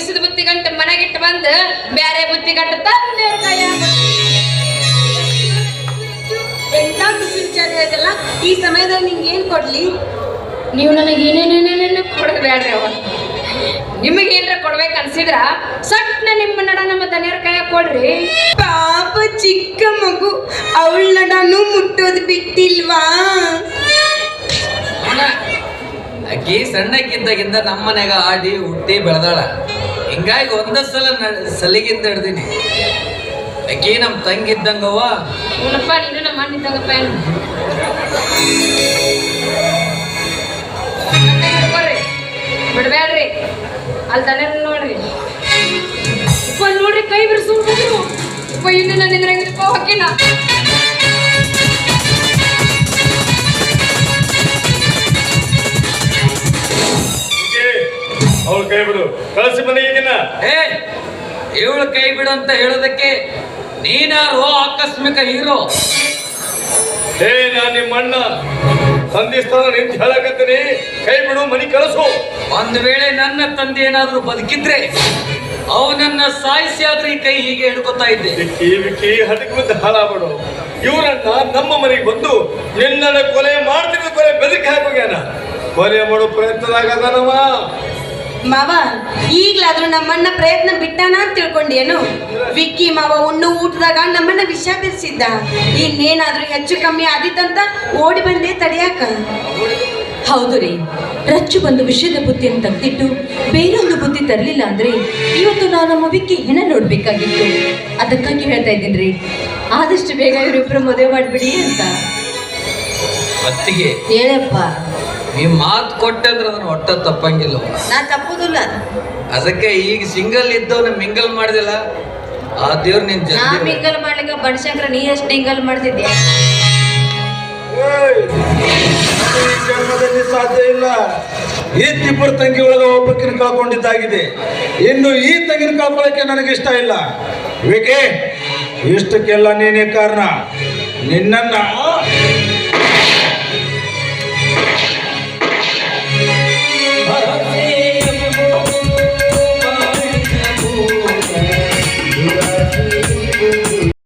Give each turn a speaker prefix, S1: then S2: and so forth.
S1: ಬಿಸಿದ ಬುತ್ತಿ ಗಂಟ ಮನೆಗಿಟ್ಟು ಬಂದು ಬ್ಯಾರೆ ಬುತ್ತಿ ಗಂಟ ತಂದೇವ್ರ ಕೈಯ
S2: ಎಂತ ಖುಷಿ ವಿಚಾರ ಇದೆಲ್ಲ. ಈ ಸಮಯದಲ್ಲಿ ನಿಂಗೆ ಏನ್ ಕೊಡ್ಲಿ?
S1: ನೀವು ನನಗೆ ಏನೇನೇನೇನೇನು ಕೊಡೋದು ಬೇಡ್ರಿ ಅವ ನಿಮಗೆ ಏನ್ರ ಕೊಡ್ಬೇಕು ಅನ್ಸಿದ್ರ ಸಣ್ಣ ನಿಮ್ಮ ನಡ ನಮ್ಮ ದನಿಯರ ಕೈಯಾಗ ಕೊಡ್ರಿ.
S2: ಪಾಪ ಚಿಕ್ಕ ಮಗು ಅವಳ ನಡನು ಮುಟ್ಟೋದು ಬಿಟ್ಟಿಲ್ವಾ?
S3: ಅಕ್ಕಿ ಸಣ್ಣಕ್ಕಿದ್ದಾಗಿಂದ ನಮ್ಮ ಮನೆಗ ಆಡಿ ಹುಟ್ಟಿ ಬೆಳೆದಾಳ. ಹಿಂಗಾಗಿ ಒಂದ ಸಲ ಸಲಿಗಿಂದ ಹಿಡ್ದೀನಿ. ಅಕ್ಕಿ ನಮ್ಮ ತಂಗಿದ್ದಂಗವ್ವ
S1: ಇವನಪ್ಪ ನೀನು ನಮ್ಮ ಹಿಡ್ಕೊರಿ ಬಿಡ್ಬೇಡ್ರಿ ಅಲ್ಲಿ ದನಿಯರ್ ನೋಡ್ರಿ. ಉಪ್ಪ ನೋಡ್ರಿ ಕೈ ಬಿಡಿಸು ಉಪ್ಪ ಇನ್ನು ನನ್ನ ನಿಂದ್ರಂಗಿಲ್ಪ
S4: ಅವಳು ಕೈ ಬಿಡು. ಕಳಿಸಿ
S3: ಏ ಇವಳು ಕೈ ಬಿಡು ಅಂತ ಹೇಳೋದಕ್ಕೆ ನೀನಾರು ಆಕಸ್ಮಿಕ ಹೀರೋ.
S4: ಏ ನಾನು ನಿಮ್ಮ ಅಣ್ಣ. ತಂದೆ ಸ್ಥಾನ ನಿಂತು ಹೇಳಕತ್ತೀನಿ. ಕೈ ಬಿಡು ಮನಿ ಕಳಿಸು.
S3: ಒಂದ್ ವೇಳೆ ನನ್ನ ತಂದೆ ಏನಾದ್ರೂ ಬದುಕಿದ್ರೆ ಅವನನ್ನ ಸಾಯಿಸಿ ಆದ್ರೆ ಈ ಕೈ ಹೀಗೆ ಹಿಡ್ಕೊತಾ ಇದ್ದೆ.
S4: ಬಿದ್ದು ಹಾಳಾಗ್ಬಿಡು. ಇವರನ್ನ ನಮ್ಮ ಮನೆಗೆ ಬಂದು ನಿನ್ನ ಕೊಲೆ ಮಾಡ್ತೀವಿ ಕೊಲೆ ಬದುಕಿ ಹಾಕೋಗ್ಯಾನ ಕೊಲೆ ಮಾಡೋ ಪ್ರಯತ್ನದಾಗ ಅದಾನವ.
S2: ಮಾವ, ಈಗ್ಲಾದ್ರೂ ನಮ್ಮನ್ನ ಪ್ರಯತ್ನ ಬಿಟ್ಟಾನ ಅಂತ ತಿಳ್ಕೊಂಡೇನು ವಿಕ್ಕಿ ಮಾವ, ಉಣ್ಣು ಊಟದಾಗ ನಮ್ಮನ್ನ ವಿಷ ಬೆರೆಸಿದ್ದ. ಇನ್ನೇನಾದ್ರೂ ಹೆಚ್ಚು ಕಮ್ಮಿ ಆದಿತ್ತಂತ ಓಡಿ ಬಂದೆ ತಡಿಯಾಕ.
S5: ಹೌದು ರೀ. ರಚ್ಚು ಬಂದು ವಿಷಯದ ಬುದ್ಧಿಯನ್ನು ತೆಗೆದಿಟ್ಟು ಬೇರೊಂದು ಬುದ್ಧಿ ತರಲಿಲ್ಲ ಅಂದ್ರೆ ಇವತ್ತು ನಾನು ನಮ್ಮ ವಿಕ್ಕಿ ಹೆಣ ನೋಡ್ಬೇಕಾಗಿತ್ತು. ಅದಕ್ಕಾಗಿ ಹೇಳ್ತಾ ಇದ್ದೀನಿ ರೀ. ಆದಷ್ಟು ಬೇಗ ಇವರಿಬ್ಬರು ಮದುವೆ ಮಾಡಿಬಿಡಿ ಅಂತ.
S3: ಮತ್ತಿಗೆ
S5: ಹೇಳಪ್ಪ.
S3: ನೀವು ಮಾತು ಕೊಟ್ಟಂದ್ರೆ ಅದನ್ನ ಒಟ್ಟ ತಪ್ಪಂಗಿಲ್ಲ.
S5: ನಾ ತಪ್ಪುದಿಲ್ಲ.
S3: ಅದಕ್ಕೆ ಈಗ ಸಿಂಗಲ್ ಇದ್ದವನ್ನ ಮಿಂಗಲ್ ಮಾಡಿದಿಲ್ಲ? ಆ ದೇವ್ರು ನಿನ್
S5: ನಾ ಮಿಂಗಲ್ ಮಾಡ್ಲಿಕ್ಕೆ ಬನಶಂಕರ ನೀ ಎಷ್ಟು ಮಿಂಗಲ್ ಮಾಡ್ತಿದ್ದೆ
S6: ಈ ಜನ್ಮದಲ್ಲಿ ಸಾಧ್ಯ ಇಲ್ಲ. ಈ ತಿಬ್ಬರು ತಂಗಿ ಒಳಗೆ ಒಬ್ಬಕ್ಕಿನ ಕಳ್ಕೊಂಡಿದ್ದಾಗಿದೆ. ಇನ್ನು ಈ ತಂಗಿನ ಕಳ್ಕೊಳ್ಳೋಕೆ ನನಗೆ ಇಷ್ಟ ಇಲ್ಲ. ವಿಕೆ ಇಷ್ಟಕ್ಕೆಲ್ಲ ನೀನೇ ಕಾರಣ. ನಿನ್ನನ್ನ